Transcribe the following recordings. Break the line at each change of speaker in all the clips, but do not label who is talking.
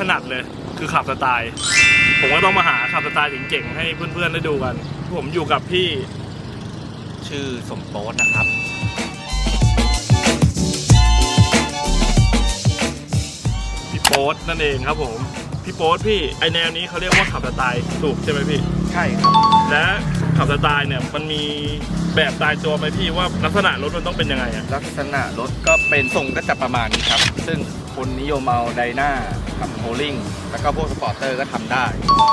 ถนัดเลย คือขับสไตล์ ผมก็ต้องมาหาขับสไตล์เจ๋งๆให้เพื่อนๆได้ดูกัน ผมอยู่กับพี่
ชื่อสมโต๊ดนะครับ
พี่โป๊ตนั่นเองครับผม พี่โป๊ตพี่ไอแนวนี้เขาเรียกว่าขับสไตล์ถูกใช่ไหมพี่
ใช่ครับ
และขับสไตล์เนี่ยมันมีแบบตายตัวไหมพี่ว่าลักษณะรถมันต้องเป็นยังไงอะ
ลักษณะรถก็เป็นทรงก็จะประมาณนี้ครับ ซึ่ง คนนิยมเอาไดนากับโฮลิ่งแล้วก็พวกสปอร์เตอร์ก็ทำได้
อ๋อ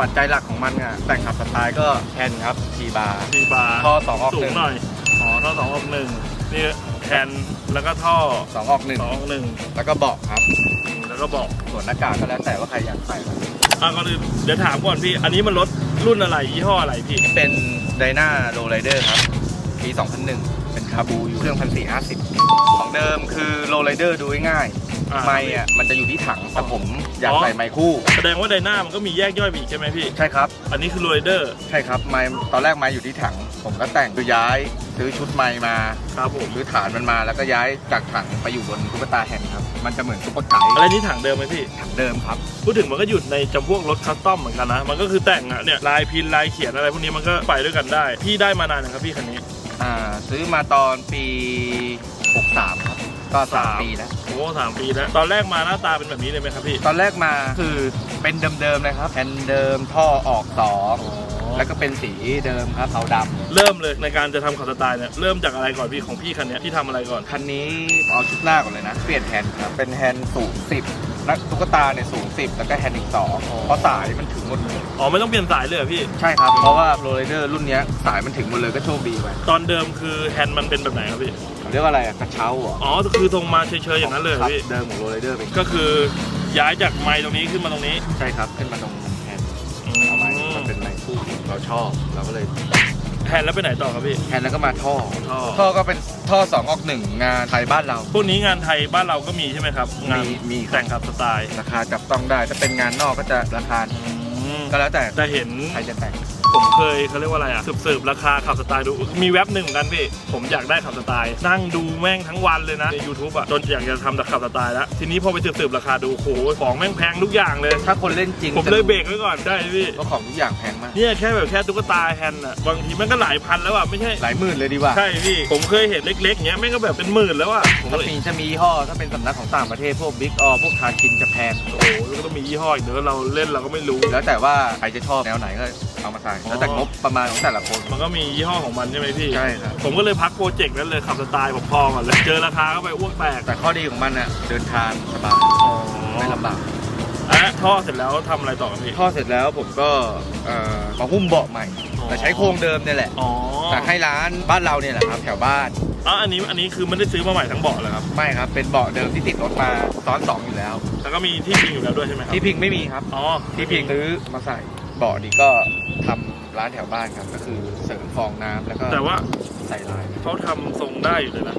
ปัจจัยหลักของมันอะแต่งขับสไตล์ก็แฮนด์ครับทีบาร์
ทีบาร์
ท่อสองออก
สู
หนึ่
ง
ง
หน่อยอ๋อท่อสองออกหนึ่งนี่แทนแล้วก็ท่อ
สองออกหนึ่ง
สองออกหนึ่ง
แล้วก็เบาะครับ
แล้วก็บอก
ส่วนหน้ากากก็แล้วแต่ว่าใครอยากใส่ครับ
อะก่อนอื่นเดี๋ยวถามก่อนพี่ อันนี้มันรถรุ่นอะไรยี่ห้ออะไรพี่
เป็นไดนาโรไ r เดอร์ครับ ปี 2001 เป็นคาบูอยู่เครื่อง1450ของเดิมคือโรไ r เดอร์ดูง่าย
อ่า
ๆไม้อะมันจะอยู่ที่ถังแต่ผมอยากใส่ไม้คู่
แสดงว่าไดนามันก็มีแยกย่อยไปอีกใช่ไหมพี่
ใช่ครับ
อันนี้คือโรเดอร์
ใช่ครับไม้ตอนแรกไม้อยู่ที่ถัง ผมก็แต่งคือย้ายซื้อชุดไม้มา
ครับผม
ซื้อฐานมันมาแล้วก็ย้ายจากถังไปอยู่บนตุ๊กตาแฮนด์ครับ มันจะเหมือนซุปเปอร์ไก่
อะไรนี้ถังเดิมไหมพี่
ถังเดิมครับ
พูดถึงมันก็อยู่ในจำพวกรถคัสตอมเหมือนกันนะ มันก็คือแต่งอะเนี่ยลายพินลายเขียนอะไรพวกนี้มันก็ไปด้วยกันได้ พี่ได้มานานนะครับพี่คันนี้
อ่าซื้อมาตอนปี 63 ครับ ก็สามปีแล้ว
โอ้สามปีแล้ว ตอนแรกมาหน้าตาเป็นแบบนี้เลยไหมครับพี่
ตอนแรกมาคือเป็นเดิมๆเลยครับแผ่นเดิมท่อออกสองแล้วก็เป็นสีเดิมครับเทาด
เริ่มเลยในการจะทำขับสไตล์เนี่ยเริ่มจากอะไรก่อนพี่ของพี่คันเนี้ยพี่ทำอะไรก่อนำ
คันนี้เอาชุดหน้าก่อนเลยนะ เปลี่ยนแฮนด์ครับ เป็นแฮนด์สูง10 แล้วตุ๊กตาเนี่ยสูง 10 แล้วก็แฮนด์อีกสองเพราะสายมันถึงหมดเลย
อ๋อไม่ต้องเปลี่ยนสายเลยเหรอพี่
ใช่ครับ เพราะว่าโรลเดอร์รุ่นเนี้ยสายมันถึงหมดเลยก็โชคดีไป
ตอนเดิมคือแฮนด์มันเป็นแบบไหนครับพี่
เขาเรียกว่าอะไรอะกระเช้าเหรอ
อ๋อคือทรงมาเฉยๆอย่างนั้นเลยเหร
ค
อ
รับ
พี่
เดิมของโรลเดอร์เป็น
ก็คือย้ายจากไม้ตรงนี้ขึ้นมาตรงนี้
ใช่ครับขึ้นมาตรงแฮนด์เอาไม้มันเป็นไม้คู่เราชอบเราก็เลย
แฮนด์แล้วไปไหนต่อครับพี่
แฮนด์แล้วก็มาท่อ
ท่อ
ท่อก็เป็นท่อสองออกหนึ่งงานไทยบ้านเรา
พวกนี้งานไทยบ้านเราก็มีใช่ไหมครับ งาน
มีมีครับ
แต่งขับสไตล์
ราคาจับต้องได้ถ้าเป็นงานนอกก็จะราคา
อืม
ก็แล้วแต่
แต่เห็น
ใครจะแต่ง
ผมเคยเขาเรียกว่าอะไรอะสืบสืบราคาขับสไตล์ดู มีเว็บหนึ่งเหมือนกันพี่ ผมอยากได้ขับสไตล์ นั่งดูแม่งทั้งวันเลยนะ ใน YouTube อะ จนอยากจะทำแต่ขับสไตล์แล้ว ทีนี้พอไปสืบสืบราคาดู โอ้โห ของแม่งแพงทุกอย่างเลย
ถ้าคนเล่นจริง
ผมเลยเบรกไว้ก่อนได้พี่
ก็ของทุกอย่างแพงมาก
เนี่ยแค่แบบแค่ตุ๊กตาแฮนด์อะ บางทีแม่งก็หลายพันแล้วอะ ไม่ใช่
หลายหมื่นเลยดีกว่า
ใช่พี่ ผมเคยเห็นเล็กๆอย่างเงี้ยแม่งก็แบบเป็นหมื่นแล้วอะผมก็
ถ้า
เลย
มีจะมียี่ห้อถ้าเป็นสำนักของต่างประเทศพวกบิ๊กออพวกทาคินจะแพง
โอ้โหแล้วก็ต้องมียี่ห้ออีกเนอะเราเล่นเราก็ไม่รู้
แล้วแต่ว่าใครจะชอบแนวไหนก็ เอามาใส่แล้วแต่งบประมาณของแต่ละคน
มันก็มียี่ห้อของมันใช่ไหมพี่
ใช่ครับ
ผมก็เลยพักโปรเจกต์นั้นเลยขับสไตล์ผมพอก่อนเลย เจอราคาเข้าไปอ้วกแตก
แต่ข้อดีของมันอะเดินทางสบาย
อ๋อ
ไม่ลำบาก
และท่อเสร็จแล้วทำอะไรต่อครับพี่
ท่อเสร็จแล้วผมก็เอ่อมาหุ้มเบาะใหม่
อ๋อ
แต่ใช้โครงเดิมเนี่ยแหละ
อ๋อ
แต่ให้ร้านบ้านเราเนี่ยแหละครับแถวบ้าน
อ๋ออันนี้อันนี้คือไม่ได้ซื้อมาใหม่ทั้งเบาะเลยครับ
ไม่ครับเป็นเบาะเดิมที่ติดรถมาซ้อนสองอยู่แล้ว
แล้วก็มีที่พิงอยู่แล้วด้วยใช่ไหมครับ
ที่พิงไม่มีครับ
อ๋อ
ที่พิงซื้อมาใส่ เบาะนี้ก็ทำร้านแถวบ้านครับ ก็คือเสริมฟองน้ำแล้วก็
แต่ว่า
ใส่ลาย
เขาทำทรงได้อยู่เลยนะ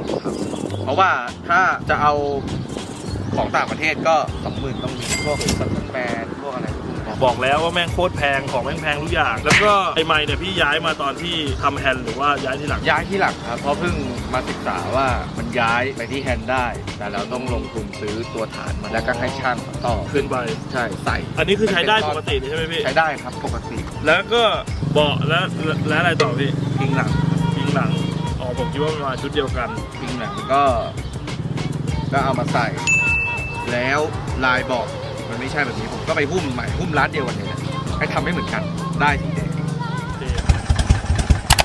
เพราะว่าถ้าจะเอาของต่างประเทศก็สองหมื่นต้องมีพวกซัตเทนแมนพวกอะไรพวกนี้ครั บ
บอกแล้วว่าแม่งโคตรแพงของแม่งแพงทุกอย่าง แล้วก็ไอ้ไม้เนี่ยพี่ย้ายมาตอนที่ทำแฮนด์หรือว่าย้ายที่หลัง
ย้ายที่หลังครับ เพราะเพิ่งมาศึกษาว่ามันย้ายไปที่แฮนด์ได้ แต่เราต้องลงทุนซื้อตัวฐานมาแล้วก็ให้ช่างต่อ
ขึ้นไป
ใช่ใส่
อันนี้คือใช้ได้ปกติเลยใช่ไหมพี่
ใช้ได้ครับปกติ
แล้วก็เบาะแล้วแล้วอะไรต่อพี่
พิงหลัง
พิงหลังอ๋อผมคิดว่ามันมาชุดเดียวกัน
พิงหลังก็ ก็เอามาใส่ แล้วลายบอกมัน ไม่ใช่แบบนี้ผมก็ไปหุ้มใหม่หุ้มร้านเดียวกันเลยแหละให้ทำให้เหมือนกันได้สีแดง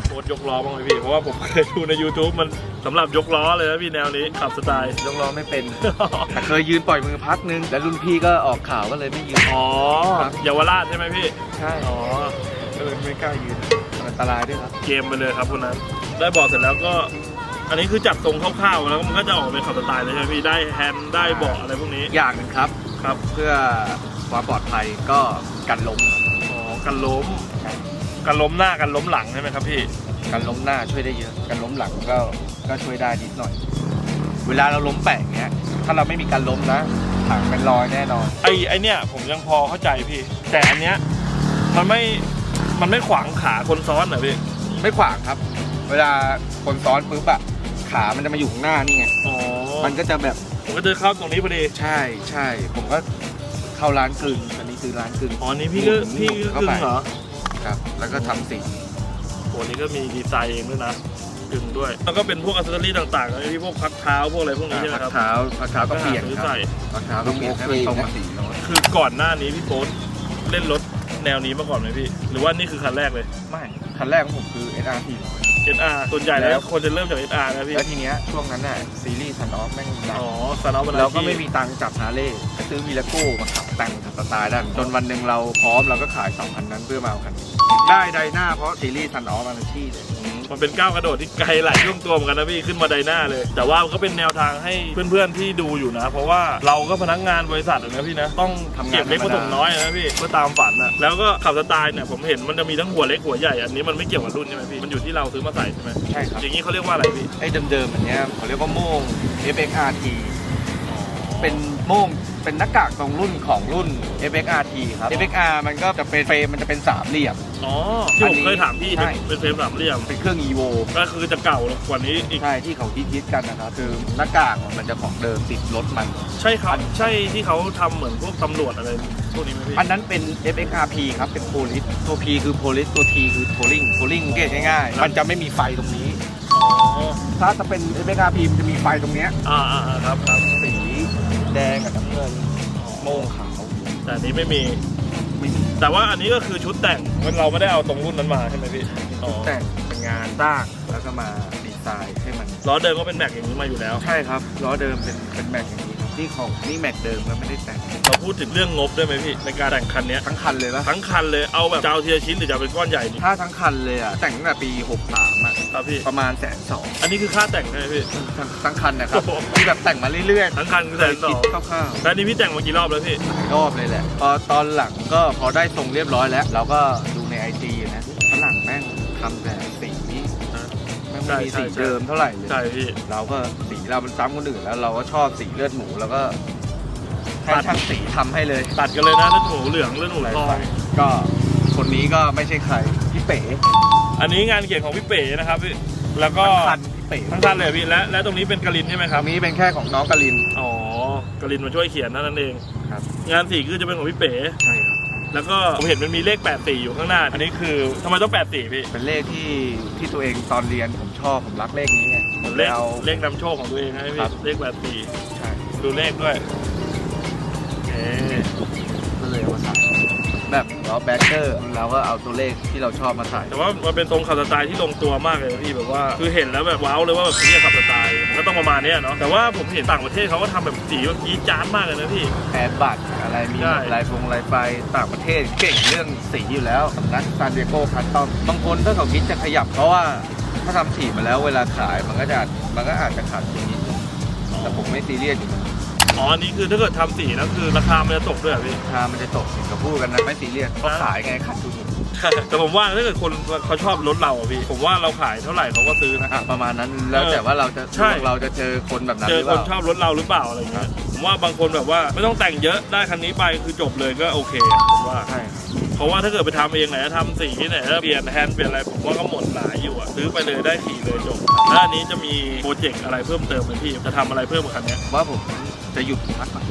โคตรยกล้อบ้างไหมพี่ เพราะว่าผมเคยดูใน YouTube มันสำหรับยกล้อเลยนะพี่แนวนี้ขับสไตล์
ยกล้อไม่เป็น แต่เคยยืนปล่อยมือพักนึงแล้วรุ่นพี่ก็ออกข่าวก็เลยไม่ยืน
อ๋อ
ครับ
เยาวราชใช่ไหมพี่
ใช่
อ๋อ
ก็เลยไม่กล้ายืนมันอันตรายด้วยครับ
เกมไปเลยครับคนนั้น ได้เบาะเสร็จแล้วก็ อันนี้คือจัดทรงคร่าวๆแล้วมันก็จะออกเป็นขับสไตล์เลยใช่ไหมพี่ได้แฮนด์ได้เบาะอะไรพวกนี้
อย่างหนึ่งครับ
ครับ
เพื่อความปลอดภัยก็กันล้ม
อ๋อกันล้มกันล้มหน้ากันล้มหลังใช่ไหมครับพี่
กันล้มหน้าช่วยได้เยอะกันล้มหลังก็ก็ช่วยได้นิดหน่อย เวลาเราล้มแปะอย่างเงี้ย ถ้าเราไม่มีการล้มนะถังเป็นรอยแน่นอน
ไอ้ไอเนี้ยผมยังพอเข้าใจพี่ แต่อันเนี้ยมันไม่มันไม่ขวางขาคนซ้อนเหรอพี่
ไม่ขวางครับ เวลาคนซ้อนปุ๊บอะขามันจะมาอยู่ข้างหน้านี่ไง
อ๋อ
มันก็จะแบบ
ผมก็จะเข้าตรงนี้พอดี
ใช่ใช่ผมก็เข้าร้านกึ่งอันนี้คือร้านกึ่ง
อ๋อนี่พี่ก็พี่ก็
เข้า
คึง
ไป
เหรอ
ครับ แล้วก็ทำสี
โหนี่ก็มีดีไซน์เองด้วยนะกึ่งด้วย แล้วก็เป็นพวกอัซเซอรี่ต่างๆนะที่พวกพักเท้าพวกอะไรพวกนี้ใช่ไหม
พัก
ครับ
เท้าพักเท้าก็เปลี่ยน
ซื้อ
ครับ
ใส่
พักเท้าก็เปลี่ยนให้มันตรงกับสีรถ
คือก่อนหน้านี้พี่โป๊ตเล่นรถแนวนี้มาก่อนไหมพี่ หรือว่านี่คือคันแรกเลย
ไม่คันแรกของผมคือ SRT
SR ส่วนใหญ่แล้
แล้วว
คนจะเริ่มจาก SR นะพี่
แล้วทีเนี้ยช่วงนั้นน่ะซีรีส์ซันออฟแม่งดัง
อ๋อสนอบัน
เราก็ไม่มีตังค์จับฮาร์เลย์ก็ซื้อวีลโก้มาขับแต่งกับสไตล์ด้านจนวันหนึ่งเราพร้อมเราก็ขายสองคันนั้นเพื่อมาเอาคันนี้ได้ไดหน้าเพราะซีรีส์ซันออฟมาชี่เลย
มันเป็นก้าวกระโดดที่ไกลหลายช่วงตัวเหมือนกันนะพี่ขึ้นมาไดหน้าเลย แต่ว่ามันก็เป็นแนวทางให้เพื่อนๆที่ดูอยู่นะ เพราะว่าเราก็พนักงานบริษัทอะนะพี่นะต้องเก็บเล็กผสมน้อยอะนะพี่เพื่อตามฝันอะแล้วก็ขับสไตล์เนี่ยผมเห็นมันจะมีทั้งหัวเล็กหัวใหญ่อันนี้มันไม่เกี่ยวกับรุ่นใช่ไหมพี่มันอยู่ที่เราซื้อมาใส่ใช่ไหม
ใช่ครับ
อย่างนี้เขาเรียกว่าอะไรพี่
ไอ้เดิมๆอันเนี้ยเขาเรียกว่าโม่ง FXRT เป็นโม่ง เป็นหน้ากากตรงรุ่นของรุ่น FXRT ครับ FXR มันก็จะเป็นเฟรมมันจะเป็นสามเหลี่ยม
อ๋อที่ผมเคยถามพี่
ใช่
เป็นเป็นเฟรมสามเหลี่ยม
เป็นเครื่อง EVO
ก็คือจะเก่ากว่านี้อีก
ใช่ที่เขาคิดๆกันนะครับคือหน้ากากมันจะของเดิมติดรถมัน
ใช่ครับ ใช่ที่เขาทำเหมือนพวกตำรวจอะไรพวกนี้ไหมพี่
อันนั้นเป็น FXRP ครับ เป็นโพลิสตัว P คือโพลิสตัว T คือโทลิงโทลิงเกตง่ายๆ มันจะไม่มีไฟตรงนี้
อ๋อ
ถ้าจะเป็น FXRP มันจะมีไฟตรงเนี้ย
อ่าอ่าอ่าครับครับ
สี แดงกับน้ำเงินโม่งขาว
แต่อันนี้ไม่มี
ไม่มี
แต่ว่าอันนี้ก็คือชุดแต่งมันเราไม่ได้เอาตรงรุ่นนั้นมาใช่ไหมพี่อ๋อ
แต่งเป็นงานสร้างแล้วก็มาดีไซน์ให้มัน
ล้อเดิมก็เป็นแม็กอย่างนี้มาอยู่แล้ว
ใช่ครับล้อเดิมเป็นเป็นแม็กอย่างนี้ ครับที่ของนี่แม็กเดิมมันไม่ได้แต่ง
เราพูดถึงเรื่องงบได้ไหมพี่ในการแต่งคันเนี้ย
ทั้งคันเลยปะ
ทั้งคันเลยเอาแบบจะเอาทีละชิ้นหรือจะเอาเป็นก้อนใหญ่ดี
ถ้าทั้งคันเลยอะแต่งตั้งแต่ปี63อะ
ครับพี่
ประมาณแสนสอง
อันนี้คือค่าแต่งใช่ไหมพี่
ทั้งทั้งคันนะครับ
โอ้โห
ที่แบบแต่งมาเรื่อยๆ
ทั้งคันคือแสนส
คิ
อ
ด
ง
คร่าว
แล้วอันนี้พี่แต่งมากี่รอบแล้วพี่
ๆรอบเลยแหละพอตอนหลังก็พอได้ทรงเรียบร้อยแล้ว เราก็ดู ไม่มี
ใช่
สี
ใช่
เดิมเท่าไหร่เลย
ใช่พี่
เราก็สีเรามันซ้ำคนอื่นแล้ว เราก็ชอบสีเลือดหมูแล้วก็ให้ช่างสีทำให้เลย
ตัดกันเลยนะเลือดหมูเหลืองเลือดหมูทอง
ก็คนนี้ก็ไม่ใช่ใครพี่เป๋
อันนี้งานเขียนของพี่เป๋นะครับพี่แล้วก็
คันพี่เป๋
ทั้งคันเลยพี่และและตรงนี้เป็นกรินใช่ไหมค
ค
รั
รั
บบ
นี้เป็นแค่ของน้องกลิน
อ๋อกรินมาช่วยเขียนเท่านั้นเอง
ครับ
งานสีคือจะเป็นของพี่เป๋
ใช่ครับ
แล้วก็ผมเห็นมันมีเลข8 4อยู่ข้างหน้า อันนี้คือทำไมต้อง8 4พี่
เป็นเลขที่ที่ตัวเองตอนเรียนผม ชอบผมรักเลขนี้ไงผม
เล
เลย
ข
เอา
เลขนำโชคของตัวเองให้พี่
ครับ
เลข8 4
ใช่
ดูเลขด้วยเอ๊ะ
ก็เลยเอามาใส่แบบล้อแบ็คเกอร์เราก็เอาตัวเลขที่เราชอบมาใส่
แต่ว่ามันเป็นทรงขับสไตล์ที่ลงตัวมากเลยนะพี่แบบว่า คือเห็นแล้วแบบว้าวเลยว่าแบบนี่ขับสไตล์มันก็ต้องประมาณเนี้ยเนาะแต่ว่าผมเห็นต่างประเทศเขาก็ทำแบบสีแบบจี๊ดจ๊าดมากเลยนะพี่
แอร์บัตอะไรมี
ใช่
ลายฟงลายไฟต่างประเทศเก่งเรื่องสีอยู่แล้วสำนักซานดิเอโกคัสตอมบางคนถ้าเขาคิดจะขยับเพราะว่า ถ้าทำสีมาแล้วเวลาขายมันก็จะมันก็อาจจะขาดทุนนิดนึงแต่ผมไม่ซีเรียสอยู่นะ
อ๋ออันนี้คือถ้าเกิดทำสีแล้วคือราคามันจะตกด้วยเหรอพี่
ถ้ามันจะตกเห็นเขาพูดกันนะไม่ซีเรียสเพราะขายไงขาดทุนอยู่
แต่ผมว่าถ้าเกิดคนเขาชอบรถเราอะพี่ ผมว่าเราขายเท่าไหร่เขาก็ซื้อนะ
อะประมาณนั้นแล้วแต่ว่าเราจะ
ใช่
เราจะเจอคนแบบนั้น
เจ
ห
อ
รือ
ค
เป
น
ล่า
ชอบรถเราหรือเปล่าอะไรอย่างเงี้ยผมว่าบางคนแบบว่าไม่ต้องแต่งเยอะได้คันนี้ไปคือจบเลยก็โอเคอะผมว่า
ใช่ครับ
เพราะว่าถ้าเกิดไปทำเองไหนจะทำสีไหนจะเปลี่ยนแฮนด์เปลี่ยนอะไรผมว่าก็หมดหลายอยู่อะซื้อไปเลยได้ขี่เลยจบแล้วอันนี้จะมีโปรเจกต์อะไรเพิ่มเติมไหมพี่จะทำอะไรเพิ่มกับคันเนี้ย
ว่าผมจะหยุดพักก่อน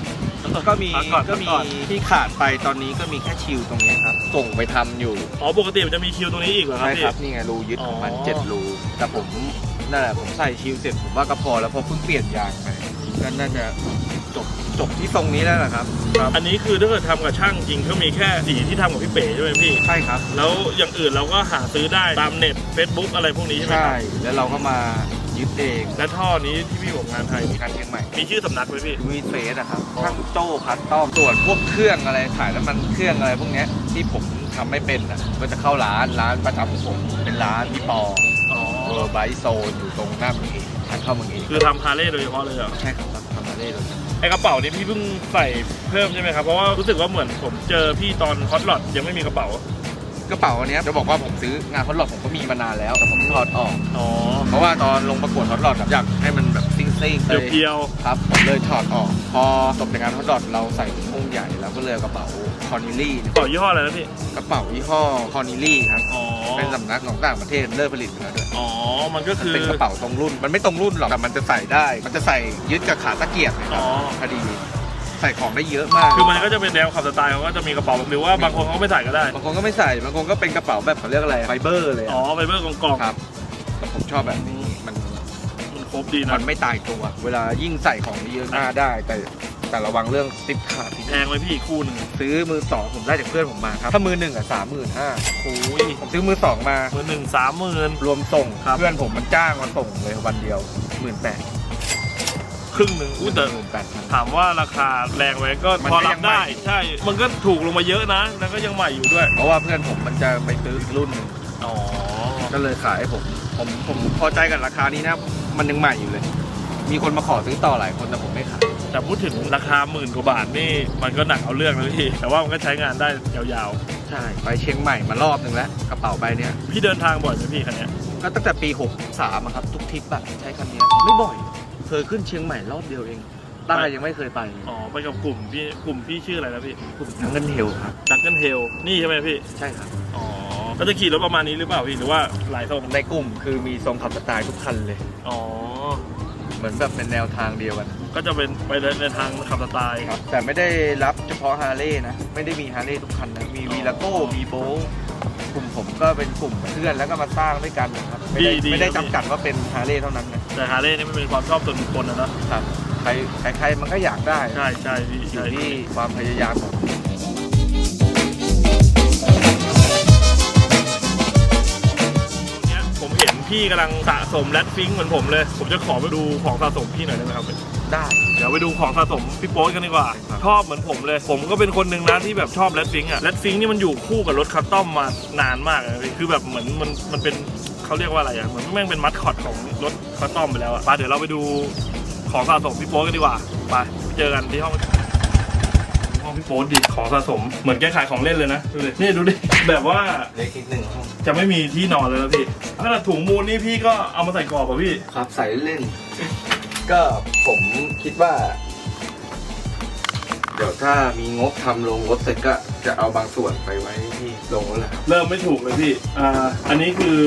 ก็มี
พัก่อน
ก็มี
พัก่อน
ที่ขาดไปตอนนี้ก็มีแค่ชิลตรงนี้ครับ ส่งไปทำอยู่
อ๋อปกติมันจะมีคิวตรงนี้อีกเหรอครับ
ใช่
พี่
ครับนี่ไงรูยึดของมัน
อ๋อ
เจ็ดรูแต่ผมนั่นแหละผมใส่ชิลเสร็จผมว่าก็พอแล้วเพราะเพิ่งเปลี่ยนยางไป ก็น่าจะจบจบที่ทรงนี้แล้วนะครับ
อันนี้คือถ้าเกิดทำกับช่างจริงก็มีแค่สีที่ทำกับพี่เป๋ใช่ไหมพี่
ใช่ครับ
แล้วอย่างอื่นเราก็หาซื้อได้ตามเน็ต Facebook อะไรพวกนี้ใช่ไหมค
ใช่
รับ
แล้วเราก็มายึดเอง
และท่อนี้ที่พี่บอกงานไทย
มีการเชียงใหม่
มีชื่อสำนักไหมพี่
มีเฟสนะครับช่างโจ้คัสตอมส่วนพวกเครื่องอะไรถ่ายน้ำมันเครื่องอะไรพวกเนี้ยที่ผมทำไม่เป็นอะก็จะเข้าร้านร้านประจำของผมเป็นร้านพี่ปอ
อ๋อ
เออไบโซนอยู่ตรงหน้าเมืองเอกทาง เข้าเมืองเอก
คือทำฮาร์เลย์โดยเฉพาะเลยเหรอ
ใช่ครับทำมาได้เลย
ไอกระเป๋านี้พี่เพิ่งใส่เพิ่มใช่ไหมครับ เพราะว่ารู้สึกว่าเหมือนผมเจอพี่ตอนฮอตลอดยังไม่มีกระเป๋า
กระเป๋าอันเนี้ยจะบอกว่าผมซื้องานฮอตลอดผมก็มีมานานแล้วแต่ผมถอดออก
อ๋อ
เพราะว่าตอนลงประกวดฮอตลอดอยากให้มันแบบซิ่งๆเลย
เพียว
ครับผมเลยถอดออก พอจบจากงานฮอตลอดเราใส่ถุงย หญ่เราก็เลยเอากระเป๋าคอนิลี่
ต่อยี่ห้ออะไรนะพี่
กระเป๋ายี่ห้อคอนิลี่ครับ
อ๋อ
เป็นสำนักของต่างประเทศเลิกผลิตไปแล้วด้วย
อ๋อ มันก็
มัน
คือ
เป็นกระเป๋าตรงรุ่น มันไม่ตรงรุ่นหรอก แต่มันจะใส่ได้ มันจะใส่ยึดกับขาตะเกียบนะค
อ๋
รั
อ
บพอดี ใส่ของได้เยอะมาก
คือมันก็จะเป็นแนวขับสไตล์เขาก็จะมีกระเป๋าหรือว่าบางคนเขาก็ไม่ใส่ก็ได้
บางคนก็ไม่ใส่ บางคนก็เป็นกระเป๋าแบบเขาเรียกอะไร ไฟเบอร์เลย
อ๋อไฟเบอร์กล่อง
ครับแต่ผมชอบแบบนี้ มัน
ๆมันครบดี
มั
นะ
นไม่ตายตัว เวลายิ่งใส่ของเยอะหน้าได้ แต่ แต่ระวังเรื่องซิปขาด
แพงไหมพี่คู่หนึ่ง
ซื้อมือสองผมได้จากเพื่อนผมมาครับ ถ้ามือหนึ่งอะสามหมื่นห้า
โอ้ย
ผมซื้อมือสองมา
มือหนึ่งสามหมื่น
รวมส่ง
ครับ
เพื่อนผมมันจ้างมาส่งเลยวันเดียวหมื่นแปด
ครึ่งหนึ่งอุ้ยแต่
หมื่นแปดพัน
ถามว่าราคาแรงไหมก็
มัน
พอ
ก็
รั
ยั
บ
งใหม่
ได้ ใช่ มันก็ถูกลงมาเยอะนะ แล้วก็ยังใหม่อยู่ด้วย
เพราะว่าเพื่อนผมมันจะไปซื้ออีกรุ่นหนึ่ง
อ๋อ
ก็เลยขายให้ผม ผมผมพอใจกับราคานี้นะ มันยังใหม่อยู่เลย มีคนมาขอซื้อต่อหลายคนแต่ผมไม่ขาย
แต่พูดถึงราคาหมื่นกว่าบาทนี่มันก็หนักเอาเรื่องนะพี่ แต่ว่ามันก็ใช้งานได้ยาว
ใช่ไปเชียงใหม่มารอบหนึ่งแล้วกระเป๋าใบเนี้ย
ๆ พี่เดินทางบ่อยไหมพี่คันเนี้ย
ก็ตั้งแต่ปี63อะครับทุกทริปอะใช้คันเนี้ยไม่บ่อย เคยขึ้นเชียงใหม่รอบเดียวเองใต้ยังไม่เคยไป
อ๋อไปกับกลุ่มพี่กลุ่มพี่ชื่ออะไรนะพี่
ทั้งเงินเฮลครับ
ดักเกิลเฮลนี่ใช่ไหมพี่
ใช่ครับ
อ๋อก็จะขี่รถประมาณนี้หรือเปล่าพี่หรือว่าหลายทรง
ในกลุ่มคือมีทรงขับสไตล์ทุกคันเลย
อ๋อ
เหมือนแบบเป็นแนวทางเดียวกัน
ก็จะเป็นไปในทางขับสไตล์
ครับ แต่ไม่ได้รับเฉพาะฮาร์เลย์นะ ไม่ได้มีฮาร์เลย์ทุกคันนะ มี
อ๋อ
วีลาโก้ มีโบทกลุ่มผมก็เป็นกลุ่มเพื่อนแล้วก็มาสร้างด้วยกันนะครับ ไม่ได้
ดีดี
ไม่ได้
ดี
จำกัดว่าเป็นฮาร์เลย์เท่านั้นนะ
แต่ฮาร์เลย์นี่มันเป็นความชอบส่วนบุคคลนะเนอะ
ครับใครใครใครมันก็อยากได้
ใช่ใช่พี่
อ
ใช่
ยู่ที่ความพยายามของ
พี่กำลังสะสมแรดฟิงค์เหมือนผมเลย ผมจะขอไปดูของสะสมพี่หน่อยได้ไหมครับ
ได้
เดี๋ยวไปดูของสะสมพี่โป๊ตกันดีกว่า
ครับ
ชอบเหมือนผมเลย ผมก็เป็นคนหนึ่งนะที่แบบชอบแรดฟิงค์อะแรดฟิงค์นี่มันอยู่คู่กับรถคัสตอมมานานมากเลยพี่คือแบบเหมือนมันมันเป็นเขาเรียกว่าอะไรอะเหมือนแม่งเป็นมัดคอตของรถคัสตอมไปแล้วอะไปเดี๋ยวเราไปดูของสะสมพี่โป๊ตกันดีกว่า ไปเจอกันที่ห้อง ห้องพี่โป๊ตดิของสะสมเหมือนแกขายของเล่นเลยนะดูดินี่ดูดิแบบว่า
เล็กนิดหนึ่งห้อง
จะไม่มีที่นอนเลยแล้วพี่ขนาดถุงมูลนี่พี่ก็เอามาใส่กรอบอะพี่
ครับใส่เล่น ก็ผมคิดว่า เดี๋ยวถ้ามีงบทำลงรถเสร็จก็จะเอาบางส่วนไปไว้ที่ ลงแล้วแหละครับ
เริ่มไม่ถูกเลยพี่ อ่า อันนี้คือ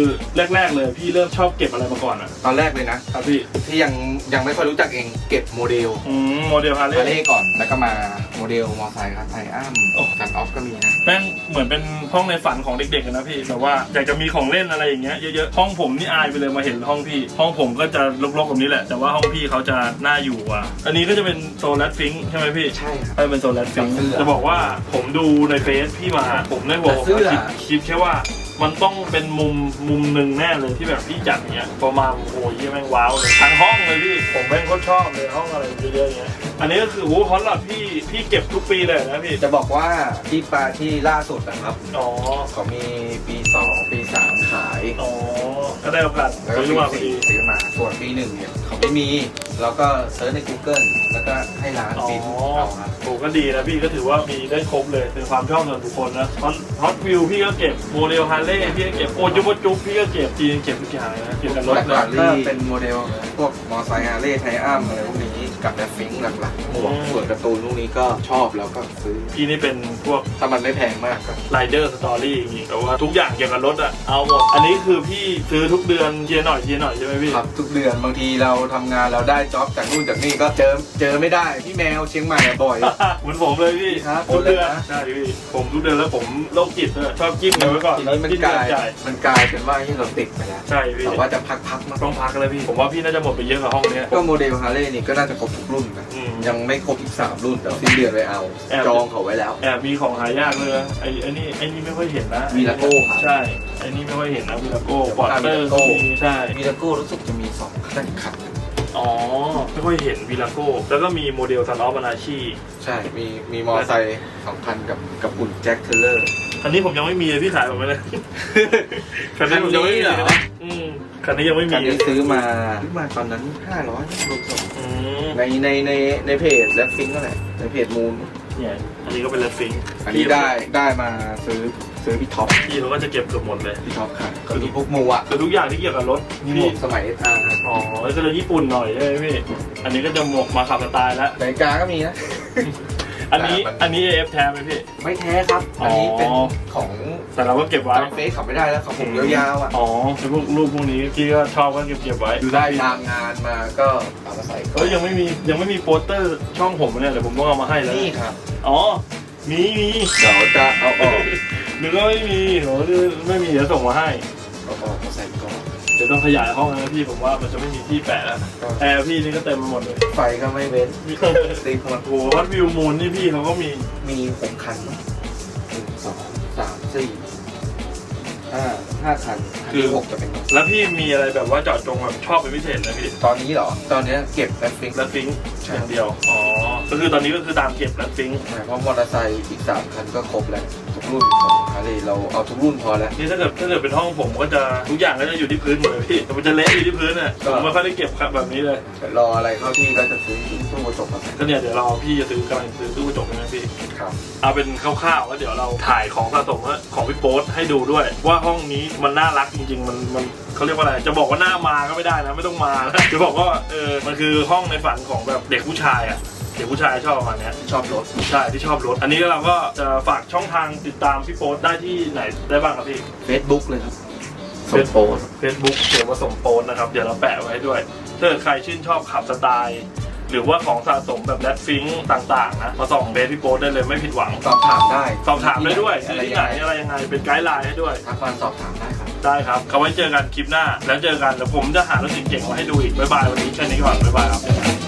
แรก ๆ เลยพี่เริ่มชอบเก็บอะไรมาก่อนอะ
ตอนแรกเลยนะ
ครับพี่
ที่ยังยังไม่ค่อยรู้จักเองเก็บโมเดล
อืมโมเดลฮาร์เล
ฮาร์เล
ย์
ย์ก่อนแล้วก็มาโมเดลมอไซค์ครับไทอัม
โอ้
ซันออฟก็มีนะ
แม่งเหมือนเป็นห้องในฝันของเด็กๆอะนะพี่แบบว่าอยากจะมีของเล่นอะไรอย่างเงี้ยเยอะๆห้องผมนี่อายไปเลยมาเห็นห้องพี่ ห้องผมก็จะรกๆแบบนี้แหละ แต่ว่าห้องพี่เขาจะน่าอยู่กว่าอันนี้ก็จะเป็นโซนแรดฟิงค์ใช่ไหมพี่
ใช่ครับ
ให้เป็นโซนแรดฟิงค์
กับเสื้อ
จะบอกว่าผมดูในเฟซพี่มาผมได้บอก
แต่เสื้อ
คิดคิดแค่ว่ามันต้องเป็นมุมมุมหนึ่งแน่เลยที่แบบพี่จัดเนี้ยประมาณโอ้ยแม่งว้าวเลยทั้งห้องเลยพี่ผมแม่งก็ชอบเลยห้องอะไรเยอะๆอย่างเงี้ย อันนี้ก็คือโอ้ฮอตลอดพี่พี่เก็บทุกปีเลยนะพี่
จะบอกว่าที่ปลาที่ล่าสุดนะครับ
อ๋อ
เขามีปี2ปี3ขาย
อ๋อ ก็ได้โอกาส
แล้วก็
ซื้อ
ปี
มาพอดี
สี่ซื้อมาส่วนปีหนึ่งเนี่ยเขาไม่มีแล้วก็เซิร์ชใน Google แล้วก็ให้ร้าน
อ๋อ
ปริ้นเอาครับ
โอ้ก็ดีนะพี่ก็ถือว่ามีได้ครบเลยเป็นความชอบส่วนบุคคลนะฮอตฮอตวิวพี่ก็เก็บโมเดลฮาร์เลย์พี่ก็เก็บโอจุบจุบพี่ก็เก็บจีนเก็บทุกอย่างเลยนะเกี่ยวกับรถ
ห
เล
ลักๆก็
ย
เป็นโมเดลพวกมอไซค์ฮาร์เลย์ไทอัมอะไรพวกนี้ กับแดฟฟิงค์หลักๆหมวก
อืม
ส่วนการ์ตูนพวกนี้ก็ชอบแล้วก็ซื้อ
พี่นี่เป็นพวก
ถ้ามันไม่แพงมากก็
ไรเดอร์สตอรี่อย่างงี้แต่ว่าทุกอย่างเกี่ยวกับรถอะเอาหมด อันนี้คือพี่ซื้อทุกเดือนเทียหน่อยเทียหน่อยใช่ไหมพี่
ครับทุกเดือนบางทีเราทำงานเราได้จ็อบจากนู่นจากนี่ก็เจอเจอไม่ได้ พี่แมวเชียงใหม่อะบ่อย
เหมือนผมเลยพี่
ครับ
ทุกเดือน
ผมเลยนะ
ใช่พี่ผมทุกเดือนแล้วผมโรคจิตด้วยชอบจิ้มเงินไว้ก่อน
ที
แล้ว
นี้มัน
จิ้ม
ก
เงิ
ลาย
นจ่าย
มันกลายเป็นว่าที่เราติดไปแล้ว
ใช่พี่
แต่ว่าจะพักๆมา
ต้องพักเลยพี่ผมว่าพี่น่าจะหมดไปเยอะกับห้องเนี้ย
ก็โมเดลฮาร์เลย์นี่ก็น่าจะครบทุกรุ่นนะ
อืม
ยังไม่ครบอีก3รุ่นแต่สิ้นเดือนไปเอา
แอบ
จองเขาไว้แล้ว
แอบมีของหายากเลยนะไอ้ไอ้นี่ไอ้นี่ไม่ค่อยเห็นนะ
วีลาโก้ครับ
ใช่ไอ้นี่ไม่ค่อยเห็นนะวีลาโก้ปอร์เตอร์
วีลาโก้
ก็มีใช่
มีลาโก้รู้สึกจะมี2คันขับ
อ๋อ ไม่ค่อยเห็นวีลาโก้ แล้วก็มีโมเดลซันออฟบานาชี
ใช่ มีมีมอไซค์สองคันกับกับอุ่นแจ็คเทเลอร์
คันนี้ผมยังไม่มีเลยพี่ขายผมไปเลยคันนี้ผมยังไม่มี
คันนี้เหรอ
นะอืมคันนี้ยังไม่มี
คันนี้ซื้อมาซื้อมาตอนนั้น500รวมส่ง
อืม
ในในในในเพจแลฟฟิงก็แหละในเพจมูน
เนี่ยอันนี้ก็เป็นเลฟฟิง
อันนี้ได้ได้มาซื้อซื้อพี่ท็อป
พี่เขาก็จะเก็บเกือบหมดเลย
พี่ท็อปค่ะก็มีพวกมูอะ
คือทุกอย่างที่เกี่ยวกับรถ
มีหม
พี่
วกสมัยเอสอาร์
อ๋อก็จะญี่ปุ่นหน่อยใช่ไหมพี่ อันนี้ก็จะหมวกมาขับสไตล์แล้ว
นาฬิกาก็มีนะ
อันนี้
แต่มั
อันนี้ AF แท้ไหมพี่
ไม่แท้ครับ อันนี้เป็น
อ๋อ
ของ
แต่เราก็เก็บไว้
จำเฟซเขาไม่ได้แล้วของผมยาวๆอะ
อ๋อไอ้พวกรูปพวกนี้พี่ก็ชอบก็เก็บเก็บไว้
ได้ตามงานมาก็เอามาใส่ก่อ
เอ้ย
น
ยังไม่มียังไม่มีโปสเตอร์ช่องผมเนี่ยเดี๋ยวผมต้องเอามาให้แล้ว
นี่ครับ
อ๋อมีมี
เดี๋ยวจะเอาออก
หรือก็ไม่มีโหไม่มีเดี๋ยวส่งมาให้ ต้องขยายห้องนะพี่ผมว่ามันจะไม่มีที่แปะแล้วแอร์พี่นี่ก็เต็มไปหมดเลย
ไฟก็ไม่เว้นตีหมด
โอ้โหวัดวิวมูลนี่พี่เขาก็มี
มีหกคันหนึ่งสองสามสี่ห้าห้าคัน
คือ
หกจะเป็น
แล้วพี่มีอะไรแบบว่าเจอดจงแบบชอบเป็นพิเศษนะพี่
ตอนนี้เหรอ ตอนนี้เก็บแบทฟิง
แล้วฟิงค์
ใช่
อย่างเดียวอ๋อก็คือตอนนี้ก็คือตามเก็บแล้วฟิงค์
เพราะมอเตอร์ไซค์อีกสามคันก็ครบแล้ว ทุกรุ่นของฮาร์เลย์เราเอาทุกรุ่นพอแล้ว
นี่ถ้าเกิดถ้าเกิดเป็นห้องผมก็จะทุกอย่างก็จะอยู่ที่พื้นหมดเลยพี่แต่มันจะเละอยู่ที่พื้นอะ
ก็
ผมไม่ค่อยได้เก็บครับแบบนี้เลย
เดี๋ยวรออะไรเข้าที่ก็จะซื้อตู้กระจกมาใส่
ก็เนี่ยเดี๋ยวรอพี่จะซื้อกำลังซื้อตู้กระจกนะพี่
ครับ
เอาเป็นคร่าวๆแล้วเดี๋ยวเราถ่ายของสะสมของพี่โป๊ตให้ดูด้วย ว่าห้องนี้มันน่ารักจริง ๆ มันมันเขาเรียกว่าอะไร จะบอกว่าหน้ามาก็ไม่ได้นะไม่ต้องมานะจะบอกว่าเออมันคือห้องในฝันของแบบเด็กผู้ชายอะเด็กผู้ชายชอบประมาณเนี้ย
ชอบรถ
ใช่ที่ชอบรถ อันนี้เราก็จะฝากช่องทางติดตามพี่โป๊ตได้ที่ไหนได้บ้างครับพี่
Facebook เลยครับสมโปน
Facebook เขียนว่าสมโป๊ตนะครับ เดี๋ยวเราแปะไว้ให้ด้วยถ้าเกิดใครชื่นชอบขับสไตล์หรือว่าของสะสมแบบแรดฟิงค์ต่างๆนะมาส่องเบสพี่โป๊ตได้เลยไม่ผิดหวัง
สอบถามได้
สอบถามได้ด้วยซื้
อะ
อ
ไร
ที่
ยัง
ไหน
ไง
อะไรยังไงเป็นไกด์ไลน์ให้ด้วย
ทักมาสอบถามได้ครับ
ได้ครับเขาไว้เจอกันคลิปหน้า แล้วเจอกันแล้วผมจะหารถเจ๋งๆมาให้ดูอีกบ๊ายบายวันนี้แค่นี้ก่อนบ๊ายบายครับ